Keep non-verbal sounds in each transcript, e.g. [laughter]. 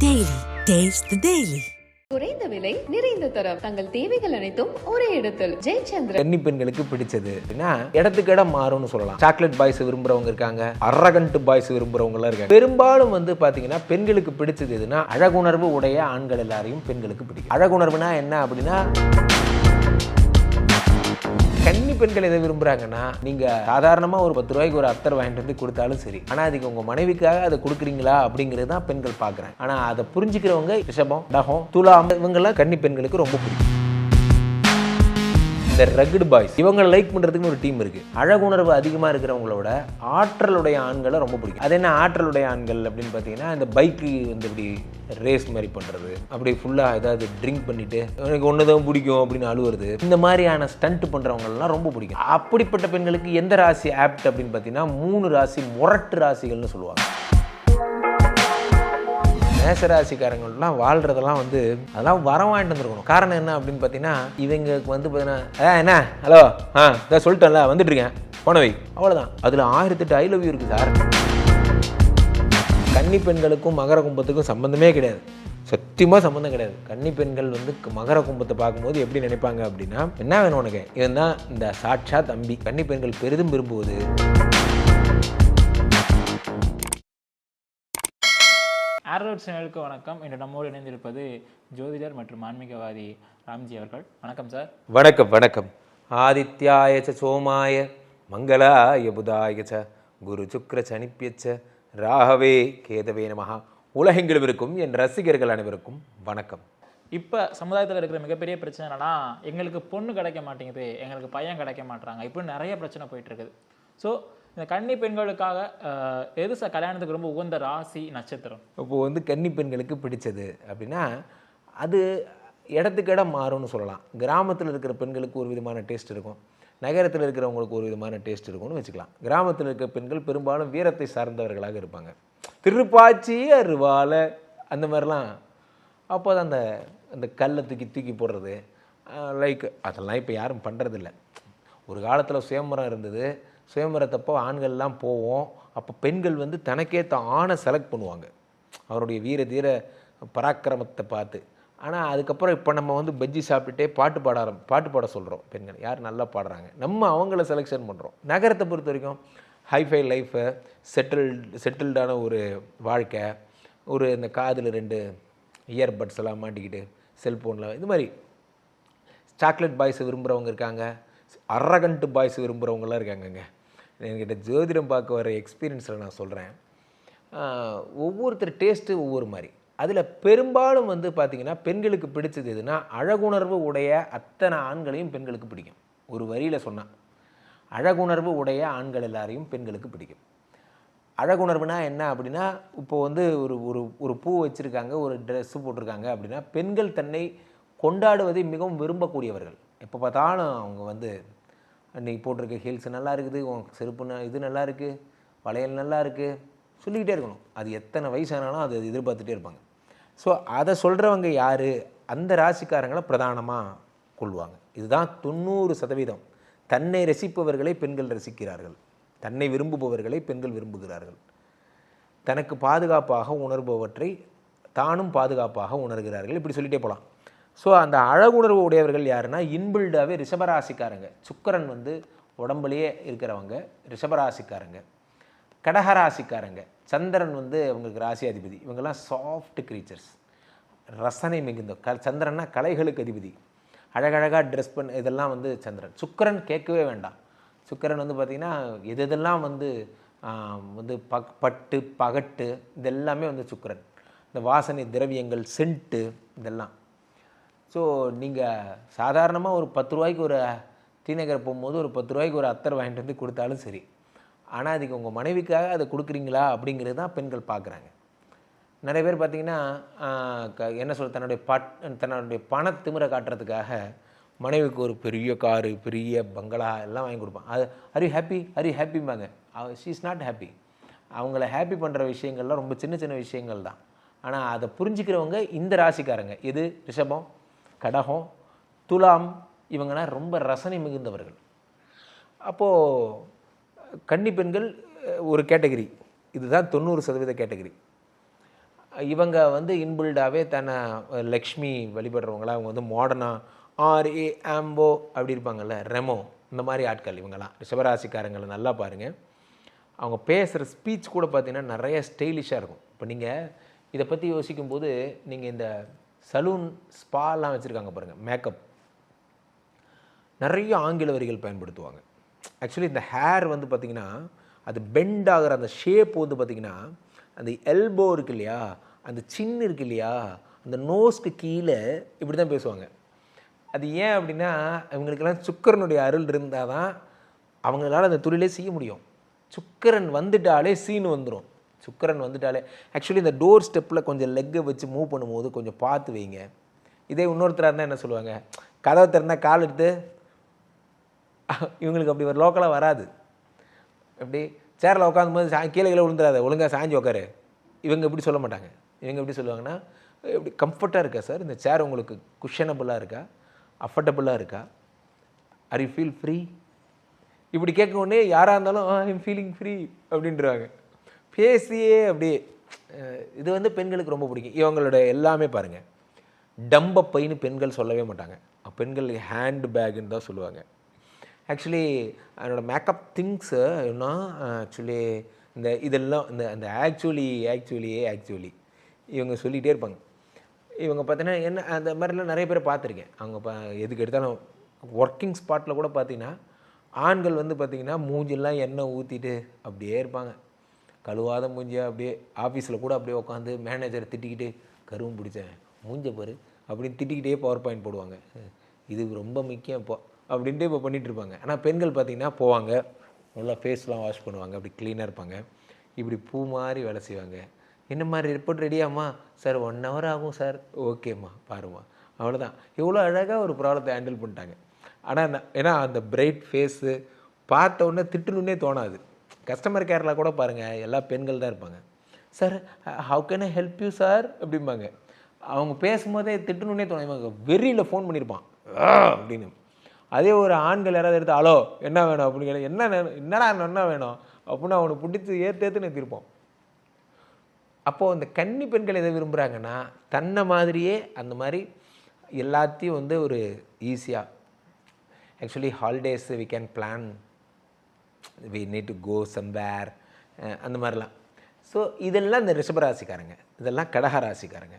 Taste the Daily. குறைந்த விலை நிறைந்த தரம். தங்கள் தேவைகள் அனைத்தும் ஒரே இடத்தில். ஜெயச்சந்திரன். கன்னி பெண்களுக்கு பிடிச்சது அப்படின்னா இடத்துக்கு இடம் மாறும்னு சொல்லலாம். சாக்லேட் பாய்ஸ் விரும்புறவங்க இருக்காங்க. அரகண்ட் பாய்ஸ் விரும்புறவங்க எல்லாம் இருக்காங்க. பெரும்பாலும் வந்து பாத்தீங்கன்னா பெண்களுக்கு பிடிச்சது எதுனா அழகுணர்வு உடைய ஆண்கள் எல்லாரையும் பெண்களுக்கு பிடிக்கும். அழகுணர்வுனா என்ன அப்படின்னா பெண்கள் எதை விரும்புறாங்கன்னா நீங்க சாதாரணமா ஒரு பத்து ரூபாய்க்கு ஒரு அத்தர் வாங்கிட்டு வந்து கொடுத்தாலும் சரி. ஆனா அதுக்கு உங்க மனைவிக்காக அதை கொடுக்குறீங்களா அப்படிங்கிறது தான் பெண்கள் பார்க்கறாங்க. ஆனா அதை புரிஞ்சுக்கிறவங்க ரிஷபம் டகம் துலாம் இவங்கெல்லாம் கன்னி பெண்களுக்கு ரொம்ப பிடிக்கும். இந்த ரகுடு பாய்ஸ் இவங்களை லைக் பண்றதுக்குன்னு ஒரு டீம் இருக்கு. அழகுணர்வு அதிகமா இருக்கிறவங்களோட ஆற்றலுடைய ஆண்களை ரொம்ப பிடிக்கும். அது என்ன ஆற்றலுடைய ஆண்கள் அப்படின்னு பார்த்தீங்கன்னா இந்த பைக்கு வந்து இப்படி ரேஸ் மாதிரி பண்றது. அப்படி ஃபுல்லா ஏதாவது ட்ரிங்க் பண்ணிட்டு எனக்கு ஒன்று தான் பிடிக்கும் அப்படின்னு அழுவுறது. இந்த மாதிரியான ஸ்டண்ட் பண்றவங்கலாம் ரொம்ப பிடிக்கும். அப்படிப்பட்ட பெண்களுக்கு எந்த ராசி ஆப்ட் அப்படின்னு பார்த்தீங்கன்னா மூணு ராசி முரட்டு ராசிகள்னு சொல்லுவாங்க. மேசராசிக்காரங்கள்லாம் வாழ்றதெல்லாம் வந்து அதெல்லாம் வரம் வாங்கிட்டு வந்துருக்கணும். காரணம் என்ன அப்படின்னு பார்த்தீங்கன்னா இவங்களுக்கு வந்து பார்த்தீங்கன்னா ஆ என்ன? ஹலோ ஆ இதை சொல்லிட்டேன்ல வந்துட்டு இருக்கேன். போனவை அவ்வளோதான் அதில் ஆயிரத்தெட்டு ஐ லவ் யூ இருக்குது சார். கன்னி பெண்களுக்கும் மகர கும்பத்துக்கும் சம்மந்தமே கிடையாது. சத்தியமாக சம்மந்தம் கிடையாது. கன்னி பெண்கள் வந்து மகர கும்பத்தை பார்க்கும்போது எப்படி நினைப்பாங்க அப்படின்னா என்ன வேணும் உனக்கு? இவன் தான் இந்த சாட்சா தம்பி. கன்னி பெண்கள் பெரிதும் விரும்புவது ஆரோட் சேனலுக்கு வணக்கம். இன்று நம்மோடு இணைந்திருப்பது ஜோதிடர் மற்றும் ஆன்மீகவாதி ராம்ஜி அவர்கள். வணக்கம் சார். வணக்கம் வணக்கம். ஆதித்யாய ச சோமாய மங்களாய புதாய ச குரு சுக்ர சனிப்பியச்ச ராகவே கேதவே நமஹா. உலகெங்கிலும் இருக்கும் என் ரசிகர்கள் அனைவருக்கும் வணக்கம். இப்போ சமுதாயத்தில் இருக்கிற மிகப்பெரிய பிரச்சனை என்னன்னா எங்களுக்கு பொண்ணு கிடைக்க மாட்டேங்குது எங்களுக்கு பையன் கிடைக்க மாட்றாங்க இப்படி நிறைய பிரச்சனை போயிட்டு இருக்குது. ஸோ இந்த கன்னி பெண்களுக்காக எது சார் கல்யாணத்துக்கு ரொம்ப உகந்த ராசி நட்சத்திரம். இப்போ வந்து கன்னி பெண்களுக்கு பிடிச்சது அப்படின்னா அது இடத்துக்கு இடம் மாறும்னு சொல்லலாம். கிராமத்தில் இருக்கிற பெண்களுக்கு ஒரு விதமான டேஸ்ட் இருக்கும். நகரத்தில் இருக்கிறவங்களுக்கு ஒரு விதமான டேஸ்ட் இருக்கும்னு வச்சுக்கலாம். கிராமத்தில் இருக்கிற பெண்கள் பெரும்பாலும் வீரத்தை சார்ந்தவர்களாக இருப்பாங்க. திருப்பாச்சி அருவால அந்த மாதிரிலாம். அப்போ தான் அந்த அந்த கல்லை தூக்கி தூக்கி போடுறது. லைக் அதெல்லாம் இப்போ யாரும் பண்ணுறதில்ல ஒரு காலத்தில் சுயம்பரம் இருந்தது. சுயம்பரத்தப்போ ஆண்கள்லாம் போவோம். அப்போ பெண்கள் வந்து தனக்கேற்ற ஆணை செலக்ட் பண்ணுவாங்க. அவருடைய வீர தீர பராக்கிரமத்தை பார்த்து. ஆனால் அதுக்கப்புறம் இப்போ நம்ம வந்து பஜ்ஜி சாப்பிட்டுட்டே பாட்டு பாட ஆரம் பாட்டு பாட சொல்கிறோம் பெண்கள். யார் நல்லா பாடுறாங்க? நம்ம அவங்கள செலெக்ஷன் பண்ணுறோம் நகரத்தை பொறுத்த வரைக்கும் ஹைஃபை லைஃபு செட்டில்டு செட்டில்டான ஒரு வாழ்க்கை ஒரு இந்த காதில் ரெண்டு இயர்பட்ஸ் எல்லாம் மாட்டிக்கிட்டு செல்ஃபோனில் இது மாதிரி சாக்லேட் பாய்ஸ் விரும்புகிறவங்க இருக்காங்க. அரகண்ட்டு பாய்ஸ் விரும்புகிறவங்களாம் இருக்காங்கங்க. என்கிட்ட ஜோதிடம் பார்க்க வர எக்ஸ்பீரியன்ஸில் நான் சொல்கிறேன் ஒவ்வொருத்தர் டேஸ்ட்டு ஒவ்வொரு மாதிரி. அதில் பெரும்பாலும் வந்து பார்த்திங்கன்னா பெண்களுக்கு பிடிச்சது எதுனா அழகுணர்வு உடைய அத்தனை ஆண்களையும் பெண்களுக்கு பிடிக்கும். ஒரு வரியில் சொன்னால் அழகுணர்வு உடைய ஆண்கள் எல்லாரையும் பெண்களுக்கு பிடிக்கும். அழகுணர்வுனா என்ன அப்படின்னா இப்போ வந்து ஒரு ஒரு ஒரு பூ வச்சுருக்காங்க ஒரு ட்ரெஸ்ஸு போட்டிருக்காங்க அப்படின்னா பெண்கள் தன்னை கொண்டாடுவதை மிகவும் விரும்பக்கூடியவர்கள். எப்போ பார்த்தாலும் அவங்க வந்து அன்றைக்கி போட்டிருக்க ஹீல்ஸ் நல்லா இருக்குது உன் செருப்பு ந- இது நல்லா இருக்குது வளையல் நல்லா இருக்குது சொல்லிக்கிட்டே இருக்கணும். அது எத்தனை வயசானாலும் அது எதிர்பார்த்துட்டே இருப்பாங்க. ஸோ அதை சொல்கிறவங்க யார்? அந்த ராசிக்காரங்களை பிரதானமாக கொள்வாங்க. இதுதான் தொண்ணூறு சதவீதம். தன்னை ரசிப்பவர்களை பெண்கள் ரசிக்கிறார்கள். தன்னை விரும்புபவர்களை பெண்கள் விரும்புகிறார்கள். தனக்கு பாதுகாப்பாக உணர்பவற்றை தானும் பாதுகாப்பாக உணர்கிறார்கள். இப்படி சொல்லிட்டே போகலாம் ஸோ அந்த அழகுணர்வு உடையவர்கள் யாருன்னா இன்பில்டாகவே ரிஷபராசிக்காரங்க. சுக்கிரன் வந்து உடம்புலையே இருக்கிறவங்க ரிஷபராசிக்காரங்க. கடகராசிக்காரங்க. சந்திரன் வந்து அவங்களுக்கு ராசி அதிபதி இவங்கெல்லாம் சாஃப்ட் க்ரீச்சர்ஸ் ரசனை மிகுந்த க சந்திரன்னா கலைகளுக்கு அதிபதி. அழகழகாக ட்ரெஸ் பண்ண இதெல்லாம் வந்து சந்திரன். சுக்கரன் கேட்கவே வேண்டாம். சுக்கிரன் வந்து பார்த்திங்கன்னா எது இதெல்லாம் வந்து வந்து பக் பட்டு பகட்டு இதெல்லாமே வந்து சுக்கரன். இந்த வாசனை திரவியங்கள் சென்ட்டு இதெல்லாம். ஸோ நீங்கள் சாதாரணமாக ஒரு பத்து ரூபாய்க்கு ஒரு தீநகர் போகும்போது ஒரு பத்து ரூபாய்க்கு ஒரு அத்தர் வாங்கிட்டு வந்து கொடுத்தாலும் சரி. ஆனால் அதுக்கு உங்கள் மனைவிக்காக அதை கொடுக்குறீங்களா அப்படிங்கிறது தான் பெண்கள் பார்க்குறாங்க நிறைய பேர் பார்த்தீங்கன்னா க- என்ன சொல்ல தன்னுடைய பட் தன்னுடைய பண திமிரை காட்டுறதுக்காக மனைவிக்கு ஒரு பெரிய காரு பெரிய பங்களா எல்லாம் வாங்கி கொடுப்பான் அது அரி ஹாப்பி அரி ஹாப்பிம்பாங்க ஷீ இஸ் நாட் ஹாப்பி அவங்கள ஹாப்பி பண்ணுற விஷயங்கள்லாம் ரொம்ப சின்ன சின்ன விஷயங்கள் தான். ஆனால் அதை புரிஞ்சுக்கிறவங்க இந்த ராசிக்காரங்க. இது ரிஷபம். கடகம் துலாம் இவங்கெல்லாம் ரொம்ப ரசனை மிகுந்தவர்கள். அப்போது கன்னி பெண்கள் ஒரு கேட்டகரி. இதுதான் தொண்ணூறு சதவீத கேட்டகரி. இவங்க வந்து இன்பில்டாகவே தன்னை லக்ஷ்மி வழிபடுறவங்களா அவங்க வந்து மாடர்னாக ஆர் ஏ ஆம்போ அப்படி இருப்பாங்கல்ல ரெமோ இந்த மாதிரி ஆட்கள் இவங்கெல்லாம் ரிஷபராசிக்காரங்களை நல்லா பாருங்கள் அவங்க பேசுகிற ஸ்பீச் கூட பார்த்திங்கன்னா நிறைய ஸ்டைலிஷாக இருக்கும். இப்போ நீங்கள் இதை பற்றி யோசிக்கும்போது நீங்கள் இந்த சலூன் ஸ்பாலாம் வச்சுருக்காங்க பாருங்கள் மேக்கப் நிறைய ஆங்கில வரிகள் பயன்படுத்துவாங்க. ஆக்சுவலி இந்த ஹேர் வந்து பார்த்திங்கன்னா அது பெண்ட் ஆகிற அந்த ஷேப் வந்து பார்த்திங்கன்னா அந்த எல்போ இருக்கு இல்லையா அந்த சின் இருக்கு இல்லையா அந்த நோஸ்க்கு கீழே இப்படி தான் பேசுவாங்க. அது ஏன் அப்படின்னா இவங்களுக்கெல்லாம் சுக்கரனுடைய அருள் இருந்தால் தான் அவங்களால அந்த தொழிலே செய்ய முடியும். சுக்கரன் வந்துட்டாலே சீன் வந்துடும் சுக்கரன் வந்துட்டாலே ஆக்சுவலி இந்த டோர் ஸ்டெப்பில் கொஞ்சம் லெக்கை வச்சு மூவ் பண்ணும்போது கொஞ்சம் பார்த்து வைங்க. இதே இன்னொருத்தராக இருந்தால் என்ன சொல்லுவாங்க? கதவை திறந்தால் கால் எடுத்து இவங்களுக்கு அப்படி ஒரு லோக்கலாக வராது. எப்படி? சேரில் உட்காந்தும்போது சா கீழே கீழே விழுந்துடாத ஒழுங்காக சாஞ்சி உட்காரு. இவங்க எப்படி சொல்ல மாட்டாங்க. இவங்க எப்படி சொல்லுவாங்கன்னா எப்படி கம்ஃபர்ட்டாக இருக்கா சார் இந்த சேர் உங்களுக்கு குஷனபுளாக இருக்கா? அஃபர்டபுளாக இருக்கா? ஆர் யூ ஃபீல் ஃப்ரீ இப்படி கேட்க உடனே யாராக இருந்தாலும் ஐ எம் ஃபீலிங் ஃப்ரீ அப்படின்றாங்க பேசியே அப்படியே இது வந்து பெண்களுக்கு ரொம்ப பிடிக்கும். இவங்களோட எல்லாமே பாருங்கள் டம்ப பைன்னு பெண்கள் சொல்லவே மாட்டாங்க. பெண்கள் ஹேண்ட் பேக்குன்னு தான் சொல்லுவாங்க. ஆக்சுவலி என்னோடய மேக்கப் திங்ஸு என்ன ஆக்சுவலி இந்த இதெல்லாம் இந்த அந்த ஆக்சுவலி ஆக்சுவலி ஆக்சுவலி இவங்க சொல்லிகிட்டே இருப்பாங்க. இவங்க பார்த்தீங்கன்னா என்ன அந்த மாதிரிலாம் நிறைய பேர் பார்த்துருக்கேன். அவங்க பா எதுக்கு எடுத்தாலும் ஒர்க்கிங் ஸ்பாட்டில் கூட பார்த்தீங்கன்னா ஆண்கள் வந்து பார்த்திங்கன்னா மூஞ்செல்லாம் எண்ணெய் ஊற்றிட்டு அப்படியே இருப்பாங்க. கழுவாத மூஞ்சியா அப்படியே ஆஃபீஸில் கூட அப்படியே உட்காந்து மேனேஜரை திட்டிக்கிட்டு கருவும் பிடிச்சேன். மூஞ்ச பாரு அப்படின்னு திட்டிக்கிட்டே பவர் பாயிண்ட் போடுவாங்க. இது ரொம்ப முக்கியம் இப்போ அப்படின்ட்டு இப்போ பண்ணிகிட்ருப்பாங்க இருப்பாங்க. ஆனால் பெண்கள் பார்த்திங்கன்னா போவாங்க. நல்லா ஃபேஸ்லாம் வாஷ் பண்ணுவாங்க. அப்படி க்ளீனாக இருப்பாங்க. இப்படி பூ மாதிரி வேலை செய்வாங்க. என்ன மாதிரி ரிப்போர்ட் ரெடியாம்மா சார் ஒன் ஹவர் ஆகும் சார் ஓகேம்மா பாரும்மா. அவ்வளோதான் இவ்வளோ அழகாக ஒரு ப்ராப்ளத்தை ஹேண்டில் பண்ணிட்டாங்க. ஆனால் நான் ஏன்னா அந்த பிரைட் ஃபேஸு பார்த்த உடனே திட்டணுன்னே தோணாது. கஸ்டமர் கேரில் கூட பாருங்கள் எல்லா பெண்கள் தான் இருப்பாங்க. Sir how can I help you sir அப்படிம்பாங்க. அவங்க பேசும்போதே திட்டணுன்னே தோணும் இவங்க வெறியில் ஃபோன் பண்ணியிருப்பான் அப்படின்னு. அதே ஒரு ஆண்கள் யாராவது எடுத்து ஹலோ என்ன வேணும்? அப்படின்னு கேட்டா, என்ன என்னடா என்ன வேணும்? அப்படின்னு அவனை பிடிச்சி ஏற்று ஏற்று நிறுத்திருப்போம் அப்போது அந்த கன்னி பெண்கள் எதை விரும்புகிறாங்கன்னா தன்னை மாதிரியே அந்த மாதிரி எல்லாத்தையும் வந்து ஒரு ஈஸியாக actually holidays we can plan we need to go somewhere அந்த மாதிரிலாம். ஸோ இதெல்லாம் இந்த ரிஷபராசிக்காரங்க. இதெல்லாம் கடக ராசிக்காரங்க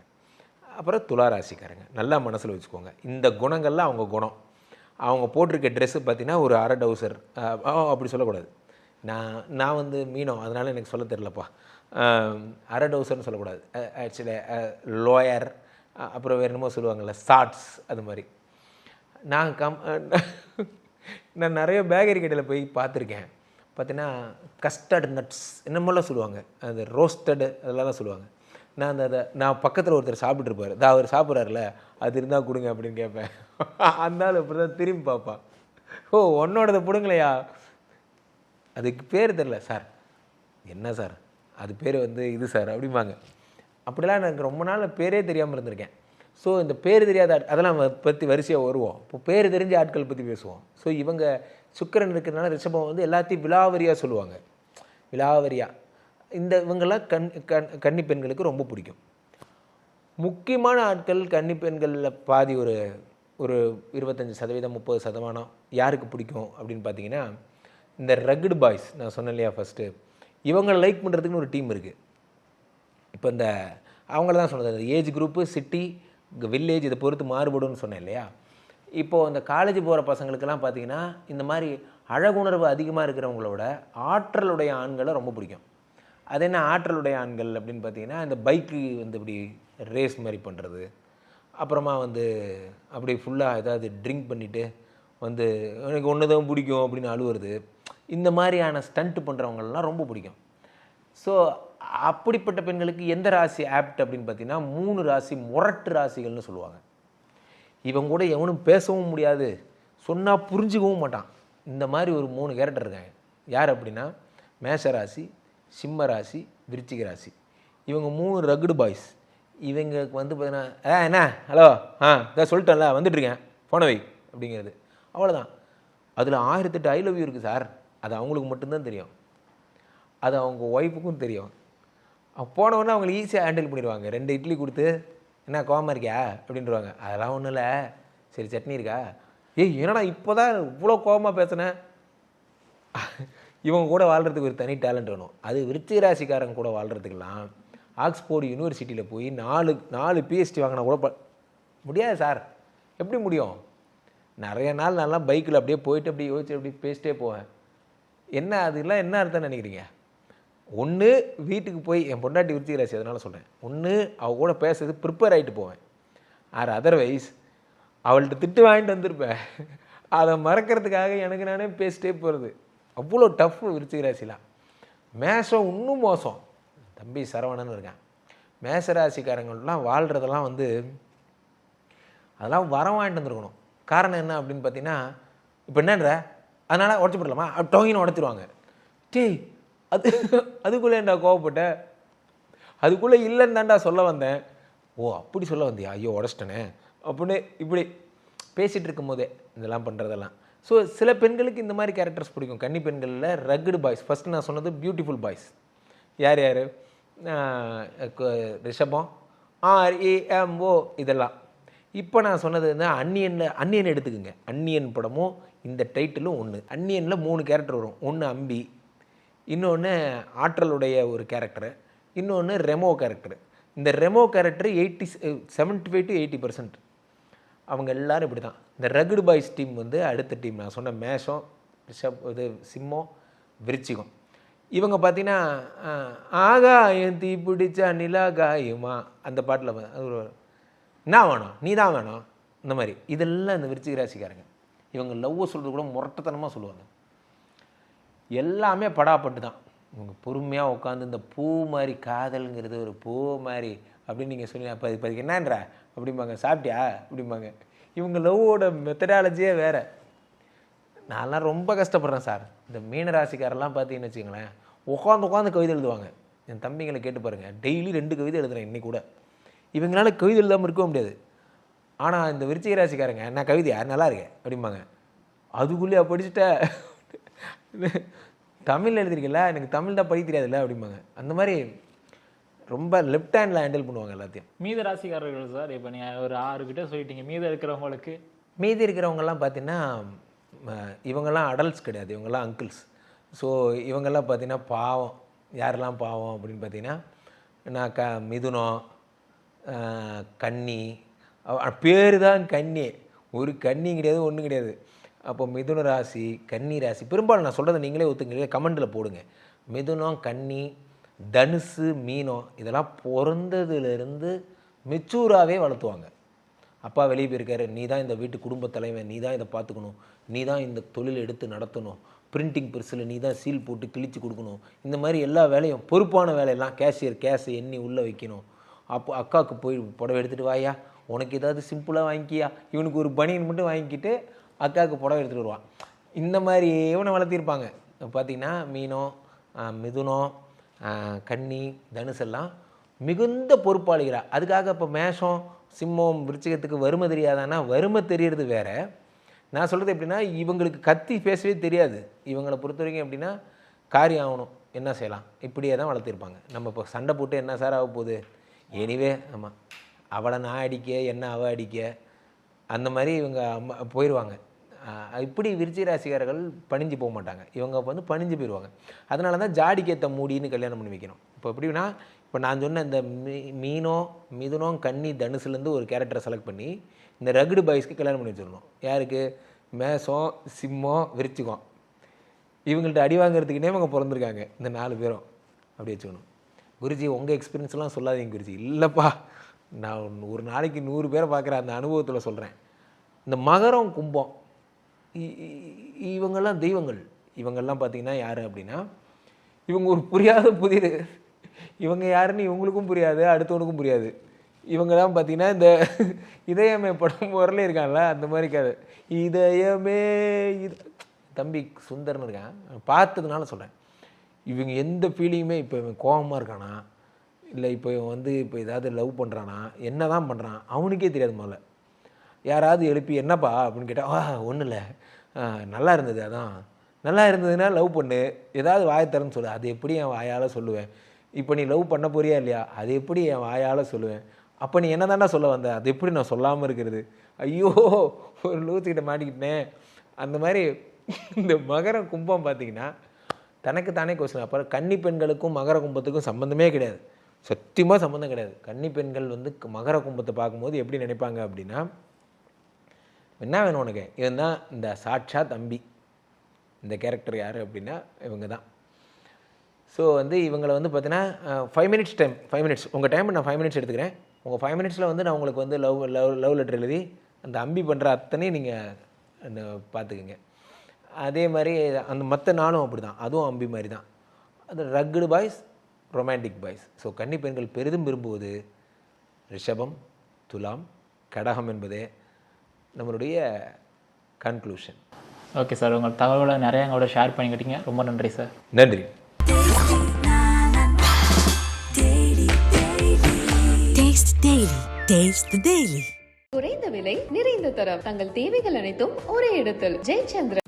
அப்புறம் துலா ராசிக்காரங்க நல்லா மனசில் வச்சுக்கோங்க. இந்த குணங்கள்லாம் அவங்க குணம். அவங்க போட்டிருக்க ட்ரெஸ்ஸு பார்த்தீங்கன்னா ஒரு அரை டவுசர். அப்படி சொல்லக்கூடாது. நான் நான் வந்து மீனம். அதனால் எனக்கு சொல்ல தெரிலப்பா அரை டவுசர்னு சொல்லக்கூடாது. ஆக்சுவலி லோயர் அப்புறம் வேறு என்னமோ சொல்லுவாங்கள்ல ஷார்ட்ஸ் அது மாதிரி. நான் கம் நான் நிறைய பேக்கரி கடையில் போய் பார்த்துருக்கேன். பார்த்தீங்கன்னா கஸ்டர்ட் நட்ஸ் என்னமோலாம் சொல்லுவாங்க? அந்த ரோஸ்டடு அதெல்லாம் சொல்லுவாங்க. நான் அந்த அதை நான் பக்கத்தில் ஒருத்தர் சாப்பிட்ருப்பார் இதா அவர் சாப்பிட்றாருல அது இருந்தால் கொடுங்க அப்படின்னு கேட்பேன். [laughs] அந்த ஆள் தான் திரும்பி பார்ப்பான். ஓ உன்னோடது பிடுங்கலையா? அதுக்கு பேர் தெரில சார் என்ன சார்? அது பேர் வந்து இது சார் அப்படிம்பாங்க. அப்படிலாம் எனக்கு ரொம்ப நாள் பேரே தெரியாமல் இருந்திருக்கேன். ஸோ இந்த பேர் தெரியாத அதெல்லாம் வ- பற்றி வரிசையாக வருவோம். இப்போ பேர் தெரிஞ்ச ஆட்கள் பற்றி பேசுவோம். ஸோ இவங்க சுக்கிரன் இருக்கிறதுனால ரிஷபம் வந்து எல்லாத்தையும் விலாவரியாக சொல்லுவாங்க. விலாவரியாக இந்த இவங்கெல்லாம் கண் கண் கன்னி பெண்களுக்கு ரொம்ப பிடிக்கும். முக்கியமான ஆட்கள் கன்னி பெண்களில் பாதி ஒரு ஒரு இருபத்தஞ்சி சதவீதம் முப்பது சதமானம் யாருக்கு பிடிக்கும் அப்படின்னு பார்த்தீங்கன்னா இந்த ரகுடு பாய்ஸ் நான் சொன்னேன் இல்லையா ஃபஸ்ட்டு இவங்களை லைக் பண்ணுறதுக்குன்னு ஒரு டீம் இருக்குது இப்போ இந்த அவங்கள தான் சொன்னது ஏஜ் குரூப்பு சிட்டி வில்லேஜ் இதை பொறுத்து மாறுபடும்னு சொன்னேன் இல்லையா? இப்போது இந்த காலேஜ் போகிற பசங்களுக்கெல்லாம் பார்த்தீங்கன்னா இந்த மாதிரி அழகுணர்வு அதிகமாக இருக்கிறவங்களோட ஆற்றலுடைய ஆண்களை ரொம்ப பிடிக்கும். அது என்ன ஆற்றலுடைய ஆண்கள் அப்படின்னு பார்த்தீங்கன்னா இந்த பைக்கு வந்து இப்படி ரேஸ் மாதிரி பண்ணுறது அப்புறமா வந்து அப்படி ஃபுல்லாக ஏதாவது ட்ரிங்க் பண்ணிவிட்டு வந்து எனக்கு ஒன்று தான் பிடிக்கும் அப்படின்னு அழுவுறது. இந்த மாதிரியான ஸ்டண்ட் பண்ணுறவங்களெலாம் ரொம்ப பிடிக்கும். ஸோ அப்படிப்பட்ட பெண்களுக்கு எந்த ராசி ஆப்ட் அப்படின்னு பார்த்தீங்கன்னா மூணு ராசி முரட்டு ராசிகள்னு சொல்லுவாங்க. இவங்க கூட எவனும் பேசவும் முடியாது. சொன்னால் புரிஞ்சுக்கவும் மாட்டான். இந்த மாதிரி ஒரு மூணு கேரக்டர் இருக்காங்க. யார் அப்படின்னா? மேஷராசி சிம்ம ராசி விருச்சிக ராசி. இவங்க மூணு ரகுடு பாய்ஸ் இவங்களுக்கு வந்து பார்த்தீங்கன்னா ஏ என்ன? ஹலோ? ஆ இதான் சொல்லிட்டேன்ல வந்துட்டுருக்கேன். போன வை. அப்படிங்கிறது. அவ்வளோதான் அதில் ஆயிரத்தெட்டு ஐ லவ் யூ இருக்குது சார். அது அவங்களுக்கு மட்டும்தான் தெரியும். அது அவங்க ஒய்ஃபுக்கும் தெரியும். போனவொடனே அவங்களை ஈஸியாக ஹேண்டில் பண்ணிடுவாங்க. ரெண்டு இட்லி கொடுத்து என்ன கோவமாக இருக்கியா? அப்படின்றவாங்க. அதெல்லாம் ஒன்றும் இல்லை. சரி சட்னி இருக்கா? ஏய் என்னடா இப்போ தான் இவ்வளோ கோவமாக பேசுனேன் இவங்க கூட வாழ்கிறதுக்கு ஒரு தனி டேலண்ட் வேணும். அது விருச்சிக ராசிக்காரங்க கூட வாழ்கிறதுக்கெல்லாம் ஆக்ஸ்போர்டு யூனிவர்சிட்டியில் போய் நாலு நாலு பிஹெச்டி வாங்கினா கூட ப- முடியாது சார். எப்படி முடியும்? நிறைய நாள் நல்லா பைக்கில் அப்படியே போயிட்டு அப்படியே யோசிச்சு அப்படியே பேசிட்டே போவேன். என்ன அதெல்லாம் என்ன அர்த்தம் நினைக்கிறீங்க? ஒன்று வீட்டுக்கு போய் என் பொண்டாட்டி விருச்சிக ராசி அதனால சொல்கிறேன் ஒன்று அவ கூட பேசுறது ப்ரிப்பேர் ஆகிட்டு போவேன். ஆர் அதர்வைஸ் அவள்கிட்ட திட்டு வாங்கிட்டு வந்திருப்பேன். அதை மறக்கிறதுக்காக எனக்கு நானே பேசிட்டே போகிறது அவ்வளோ டஃப் விருச்சிக ராசிலாம் மேஷம் இன்னும் மோசம். தம்பி சரவணன் இருக்கான். மேச ராசிக்காரங்கள்லாம் வாழ்கிறதெல்லாம் வந்து அதெல்லாம் வரம் வாங்கிட்டு வந்துருக்கணும். காரணம் என்ன அப்படின்னு பார்த்தீங்கன்னா இப்போ என்னன்ற? அதனால் உடச்சி போடலாமா டோங்கின்னு உடச்சிருவாங்க. டேய் அது அதுக்குள்ளே நான் கோவப்பட்டேன் அதுக்குள்ளே இல்லைன்னு தான்டா சொல்ல வந்தேன். ஓ அப்படி சொல்ல வந்தியா? ஐயோ உடச்சிட்டனே. அப்படின்னு இப்படி பேசிகிட்டு இருக்கும்போதே இதெல்லாம் பண்ணுறதெல்லாம் ஸோ சில பெண்களுக்கு இந்த மாதிரி கேரக்டர்ஸ் பிடிக்கும். கன்னி பெண்களில் ரக்குடு பாய்ஸ் ஃபஸ்ட்டு நான் சொன்னது பியூட்டிஃபுல் பாய்ஸ் யார் யார்? ரிஷபம். ஆர் ஏ ஓ இதெல்லாம். இப்போ நான் சொன்னது வந்து அன்னியனில் அன்னியன் எடுத்துக்கோங்க. அன்னியன் படமும் இந்த டைட்டிலும் ஒன்று அன்னியனில் மூணு கேரக்டர் வரும். ஒன்று அம்பி இன்னொன்று ஆற்றலுடைய ஒரு கேரக்டரு இன்னொன்று ரெமோ கேரக்டரு இந்த Remo character eighty seventy five to eighty percent அவங்க எல்லாரும் இப்படி தான் இந்த ரகுடு பாய்ஸ் டீம் வந்து அடுத்த டீம் நான் சொன்ன மேஷம் ரிஷப் இது சிம்மம் விருச்சிகம். இவங்க பார்த்தீங்கன்னா ஆகா ஆகாயம் தீ பிடிச்சா நிலா காயுமா அந்த பாட்டில் அது ஒரு என்ன வேணும் நீ தான் வேணும். இந்த மாதிரி. இதெல்லாம் இந்த விருச்சிக ராசிக்காரங்க. இவங்க லவ்வை சொல்கிறது கூட முரட்டத்தனமாக சொல்லுவாங்க. எல்லாமே படாப்பட்டு தான். இவங்க பொறுமையாக உட்காந்து இந்த பூ மாதிரி காதல்ங்கிறது ஒரு பூ மாதிரி அப்படின்னு நீங்கள் சொன்னீங்க. அப்போ இப்போ அதுக்கு என்னன்ற? அப்படிம்பாங்க. சாப்பிட்டியா? அப்படிம்பாங்க. இவங்க லவ்வோட மெத்தடாலஜியே வேறு. நான்லாம் ரொம்ப கஷ்டப்படுறேன் சார். இந்த மீனராசிக்காரெல்லாம் பார்த்தீங்கன்னு வச்சுங்களேன் உட்காந்து உட்காந்து கவிதை எழுதுவாங்க. என் தம்பிங்களை கேட்டு பாருங்கள் டெய்லி ரெண்டு கவிதை எழுதுறேன் இன்னைக்கு கூட. இவங்களால கவிதை எழுதாமல் இருக்கவும் முடியாது. ஆனால் இந்த விருச்சிக ராசிக்காரங்க நான் கவிதையா? நல்லா இருக்கேன் அப்படிம்பாங்க. அதுக்குள்ளேயே படிச்சுட்ட? தமிழ் எழுதிருக்கல எனக்கு தமிழ் தான் படிக்க தெரியாதுல்ல அப்படிம்பாங்க. அந்த மாதிரி ரொம்ப லெஃப்ட் ஹேண்டில் ஹேண்டில் பண்ணுவாங்க எல்லாத்தையும். மீத ராசிக்காரர்கள் சார் இப்போ நீங்கள் ஒரு ஆறு கிட்ட சொல்லிட்டீங்க மீதம் இருக்கிறவங்களுக்கு? மீதி இருக்கிறவங்கெல்லாம் பார்த்தீங்கன்னா இவங்கெல்லாம் அடல்ட்ஸ் கிடையாது இவங்கெல்லாம் அங்கிள்ஸ் ஸோ இவங்கெல்லாம் பார்த்தீங்கன்னா பாவம். யாரெல்லாம் பாவம் அப்படின்னு பார்த்தீங்கன்னா நான் க மிதுனம் கன்னி பேர் தான் கன்னி. ஒரு கன்னி கிடையாது ஒன்றும் கிடையாது. அப்போ மிதுன ராசி கன்னி ராசி பெரும்பாலும் நான் சொல்கிறத நீங்களே ஒத்துக்கிறீங்க. கமெண்டில் போடுங்க. மிதுனம் கன்னி தனுசு மீனம் இதெல்லாம் பிறந்ததுலேருந்து மெச்சூராகவே வளர்த்துவாங்க. அப்பா வெளியே போயிருக்காரு நீ தான் இந்த வீட்டு குடும்ப தலைவன் நீ தான் இதை பார்த்துக்கணும் நீ தான் இந்த தொழிலை எடுத்து நடத்தணும் பிரிண்டிங் பெருசில் நீ தான் சீல் போட்டு கிழித்து கொடுக்கணும் இந்த மாதிரி எல்லா வேலையும் பொறுப்பான வேலையெல்லாம் கேஷியர் கேஷை எண்ணி உள்ளே வைக்கணும். அப்போ அக்காவுக்கு போய் புடவை எடுத்துகிட்டு வாயா உனக்கு ஏதாவது சிம்பிளாக வாங்கிக்கியா? இவனுக்கு ஒரு பனியன் மட்டும் வாங்கிக்கிட்டு அக்காவுக்கு புடவை எடுத்துகிட்டு வருவான். இந்த மாதிரி இவனை வளர்த்திருப்பாங்க. பார்த்தீங்கன்னா மீனம் மிதுனோ மிதுனம் ஆஹ், கன்னி தனுசெல்லாம் மிகுந்த பொறுப்பாளிகிறா அதுக்காக இப்போ மேஷம் சிம்மம் விருச்சிகத்துக்கு வறுமை தெரியாதானா வறுமை தெரியறது வேற. நான் சொல்கிறது எப்படின்னா இவங்களுக்கு கத்தி பேசவே தெரியாது. இவங்களை பொறுத்த வரைக்கும் எப்படின்னா காரியம் ஆகணும். என்ன செய்யலாம்? இப்படியே தான் வளர்த்திருப்பாங்க. நம்ம இப்போ சண்டை போட்டு என்ன சார் ஆக போகுது? எனிவே ஆமாம் அவளை நான் அடிக்க என்ன அவ அடிக்க அந்த மாதிரி இவங்க அம்மா போயிடுவாங்க இப்படி விருச்சி ராசிக்காரர்கள் பணிஞ்சு போக மாட்டாங்க. இவங்க வந்து பணிஞ்சு போயிடுவாங்க அதனால தான் ஜாடிக்கேற்ற மூடின்னு கல்யாணம் பண்ணி வைக்கணும். இப்போ எப்படின்னா இப்போ நான் சொன்ன இந்த மீ மீனோ மிதுனம் கன்னி தனுசுலேருந்து ஒரு கேரக்டரை செலக்ட் பண்ணி இந்த ரகுடு பாய்ஸ்க்கு கல்யாணம் பண்ணி வச்சிடணும். யாருக்கு? மேசம் சிம்மம் விருச்சிகம். இவங்கள்ட்ட அடி வாங்குறதுக்குனே இவங்க பிறந்திருக்காங்க. இந்த நாலு பேரும் அப்படி வச்சுக்கணும். குருஜி உங்கள் எக்ஸ்பீரியன்ஸ்லாம் சொல்லாதீங்க குருஜி. இல்லைப்பா நான் ஒரு நாளைக்கு நூறு பேரை பார்க்குற அந்த அனுபவத்தில் சொல்கிறேன் இந்த மகரம் கும்பம் இவங்கெல்லாம் தெய்வங்கள். இவங்கெல்லாம் பார்த்தீங்கன்னா யார் அப்படின்னா இவங்க ஒரு புரியாத புதிர் இவங்க யாருன்னு இவங்களுக்கும் புரியாது அடுத்தவனுக்கும் புரியாது. இவங்கெல்லாம் பார்த்தீங்கன்னா இந்த இதயமே படம் வரல இருக்கான்ல அந்த மாதிரி கதை இதயமே இது தம்பி சுந்தர்னு இருக்கான். பார்த்ததுனால சொல்கிறேன் இவங்க எந்த ஃபீலிங்குமே இப்போ இவன் கோபமாக இருக்கானா? இல்லை இப்போ இவன் வந்து இப்போ ஏதாவது லவ் பண்ணுறானா என்ன தான் பண்ணுறான் அவனுக்கே தெரியாது முதல்ல. யாராவது எழுப்பி என்னப்பா? அப்படின்னு கேட்டால் ஆ ஒன்றும் இல்லை நல்லா இருந்தது அதான். நல்லா இருந்ததுன்னா லவ் பண்ணு. ஏதாவது வாயை தரேன்னு சொல்லு. அது எப்படி என் வாயால் சொல்லுவேன்? இப்போ நீ லவ் பண்ண போறியா இல்லையா? அது எப்படி என் வாயால் சொல்லுவேன்? அப்போ நீ என்ன சொல்ல வந்த? அது எப்படி நான் சொல்லாமல் இருக்கிறது? ஐயோ ஒரு லூசிக்கிட்ட மாட்டிக்கிட்டேன். அந்த மாதிரி இந்த மகர கும்பம் பார்த்தீங்கன்னா தனக்கு தானே கொஸ்டின் அப்புறம் கன்னி பெண்களுக்கும் மகர கும்பத்துக்கும் சம்மந்தமே கிடையாது. சத்தியமாக சம்மந்தம் கிடையாது. கன்னி பெண்கள் வந்து மகர கும்பத்தை பார்க்கும்போது எப்படி நினைப்பாங்க அப்படின்னா என்ன வேணும் உனக்கு? இவன் தான் இந்த சாட்சா தம்பி. இந்த கேரக்டர் யார் அப்படின்னா இவங்க தான் ஸோ வந்து இவங்களை வந்து பார்த்தீங்கன்னா five minutes time five minutes உங்கள் டைம் நான் ஃபைவ் மினிட்ஸ் எடுத்துக்கிறேன். உங்கள் ஃபைவ் மினிட்ஸில் வந்து நான் உங்களுக்கு வந்து லவ் லவ் லவ் லெட்டர் எழுதி அந்த அம்பி பண்ணுற அத்தனையும் நீங்கள் பார்த்துக்குங்க அதே மாதிரி அந்த மற்ற நாளும் அப்படி தான் அதுவும் அம்பி மாதிரி தான் அது rugged boys romantic boys so கன்னி பெண்கள் பெரிதும் விரும்புவது ரிஷபம் துலாம் கடகம் என்பதே நம்மளுடைய கன்க்ளூஷன் ஓகே சார் உங்கள் தகவலை நிறைய எங்களோட ஷேர் பண்ணிக்கிட்டீங்க. ரொம்ப நன்றி சார் நன்றி. Taste the Daily. Taste the Daily. குறைந்த விலை நிறைந்த தரம். தங்கள் தேவைகள் அனைத்தும் ஒரே இடத்தில். ஜெயச்சந்திரன்.